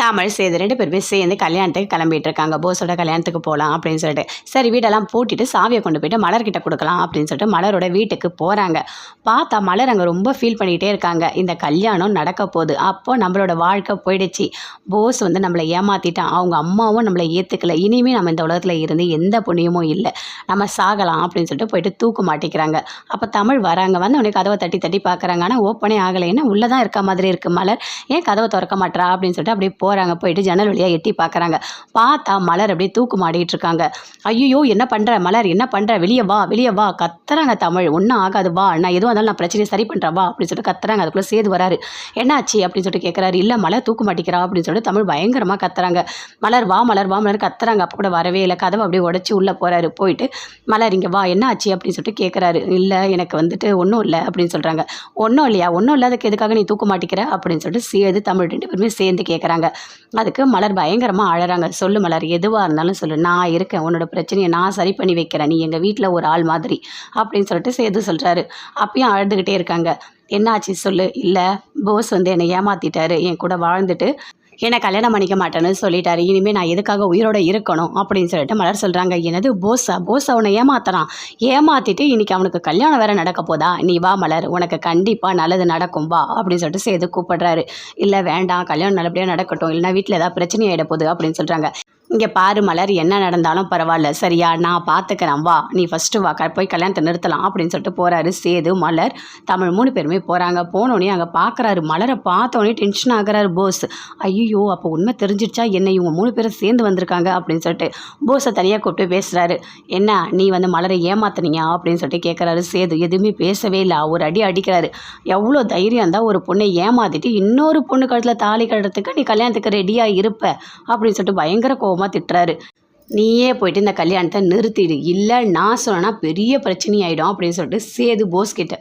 தமிழ் சேது ரெண்டு பேருமே சேர்ந்து கல்யாணத்துக்கு கிளம்பிட்டு இருக்காங்க போஸோட கல்யாணத்துக்கு போகலாம் அப்படின்னு சொல்லிட்டு. சரி வீடெல்லாம் பூட்டிட்டு சாவியை கொண்டு போயிட்டு மலர்கிட்ட கொடுக்கலாம் அப்படின்னு சொல்லிட்டு மலரோட வீட்டுக்கு போகிறாங்க பார்த்தா மலர் அங்கே ரொம்ப ஃபீல் பண்ணிகிட்டே இருக்காங்க. இந்த கல்யாணம் நடக்க போகுது. அப்போ நம்மளோட வாழ்க்கை போயிடுச்சு. போஸ் வந்து நம்மளை ஏமாற்றிட்டான் அவங்க அம்மாவும் நம்மளை ஏற்றுக்கல இனிமேல் நம்ம இந்த உலகத்தில் இருந்து எந்த புண்ணியமும் இல்லை. நம்ம சாகலாம் அப்படின்னு சொல்லிட்டு போயிட்டு தூக்கு மாட்டிக்கிறாங்க. அப்போ தமிழ் வராங்க. வந்து அவனுக்கு கதவை தட்டி தட்டி பார்க்குறாங்க. ஆனால் ஓப்பனே ஆகலை உள்ளே தான் இருக்க மாதிரி இருக்குது மலர். ஏன் கதவை திறக்க மாட்றா அப்படின்னு சொல்லிட்டு அப்படியே போ போகிறாங்க போயிட்டு ஜன்னல் வழியாக எட்டி பார்க்குறாங்க பார்த்தா மலர் அப்படியே தூக்கு மாடிட்டு இருக்காங்க. ஐயோ என்ன பண்ணுற மலர்? என்ன பண்ணுற வெளியே வா வெளியே வா. கத்துறாங்க தமிழ். ஒன்றும் ஆகாது வா. நான் எதுவும் இருந்தாலும் நான் பிரச்சனையை சரி பண்ணுறேன் வா அப்படின்னு சொல்லிட்டு கத்துறாங்க. அதுக்குள்ளே சேது வராரு. என்னாச்சு அப்படின்னு சொல்லிட்டு கேட்குறாரு இல்லை மலர் தூக்கு மாட்டிக்கிறா அப்படின்னு சொல்லிட்டு தமிழ் பயங்கரமாக கத்துறாங்க. மலர் வா மலர் வா மலர் கத்துறாங்க. அப்போ கூட வரவே இல்லை. கதவை அப்படியே உடச்சி உள்ளே போகிறாரு போயிட்டு மலர் இங்கே வா என்ன ஆச்சு அப்படின்னு சொல்லிட்டு கேட்குறாரு இல்லை எனக்கு வந்துட்டு ஒன்றும் இல்லை அப்படின்னு சொல்கிறாங்க ஒன்றும் இல்லையா? ஒன்றும் இல்லாதக்கு எதுக்காக நீ தூக்க மாட்டிக்கிற? அப்படின்னு சொல்லிட்டு சேது தமிழ் ரெண்டு பேருமே சேர்ந்து கேட்குறாங்க அதுக்கு மலர் பயங்கரமாக அழறாங்க. சொல்லு மலர் எதுவாக இருந்தாலும் சொல்லு. நான் இருக்கேன் உன்னோட பிரச்சனையை நான் சரி பண்ணி வைக்கிறேன். நீ எங்கள் வீட்டில் ஒரு ஆள் மாதிரி அப்படின்னு சொல்லிட்டு சேது சொல்கிறாரு அப்பயும் அழுதுகிட்டே இருக்காங்க. என்னாச்சு சொல்லு? இல்லை போஸ் வந்து என்னை ஏமாத்திட்டாரு. என் கூட வாழ்ந்துட்டு என்னை கல்யாணம் பண்ணிக்க மாட்டேன்னு சொல்லிட்டாரு. இனிமேல் நான் எதுக்காக உயிரோட இருக்கணும் அப்படின்னு சொல்லிட்டு மலர் சொல்கிறாங்க எனது போஸா? போஸ் அவனை ஏமாத்துறான். ஏமாத்திட்டு இன்னைக்கு அவனுக்கு கல்யாணம் வேற நடக்க போதா? நீ வா மலர் உனக்கு கண்டிப்பாக நல்லது நடக்கும் வா அப்படின்னு சொல்லிட்டு சேது கூப்பிடுறாரு. இல்லை வேண்டாம் கல்யாணம் நல்லபடியாக நடக்கட்டும். இல்லைன்னா வீட்டில் ஏதாவது பிரச்சனை ஆகிட போகுது அப்படின்னு சொல்கிறாங்க இங்கே பாரு மலர் என்ன நடந்தாலும் பரவாயில்ல. சரியா? நான் பார்த்துக்கிறேன் வா நீ ஃபஸ்ட்டு வா போய் கல்யாணத்தை நிறுத்தலாம் அப்படின்னு சொல்லிட்டு போகிறாரு சேது மலர். தமிழ் மூணு பேருமே போகிறாங்க போனோடனே அங்கே பார்க்குறாரு மலரை பார்த்தோன்னே டென்ஷன் ஆகுறாரு போஸ் ஐயோ அப்போ உண்மை தெரிஞ்சிடுச்சா? என்ன இவங்க மூணு பேரும் சேர்ந்து வந்திருக்காங்க அப்படின்னு சொல்லிட்டு போஸை தனியாக கூப்பிட்டு பேசுகிறாரு என்ன நீ வந்து மலரை ஏமாத்துனீங்க? அப்படின்னு சொல்லிட்டு கேட்குறாரு சேது. எதுவுமே பேசவே இல்லை. ஒரு அடி அடிக்கிறாரு. எவ்வளோ தைரியம் இருந்தால் ஒரு பொண்ணை ஏமாத்திட்டு இன்னொரு பொண்ணு கழுத்தில் தாலி கட்டுறதுக்கு நீ கல்யாணத்துக்கு ரெடியாக இருப்ப அப்படின்னு சொல்லிட்டு பயங்கர கோபம் கோபமாக திட்டுறாரு. நீயே போயிட்டு இந்த கல்யாணத்தை நிறுத்திடு. இல்லை நான் சொன்னேன்னா பெரிய பிரச்சனை ஆயிடும் அப்படின்னு சொல்லிட்டு சேது போஸ் கிட்ட.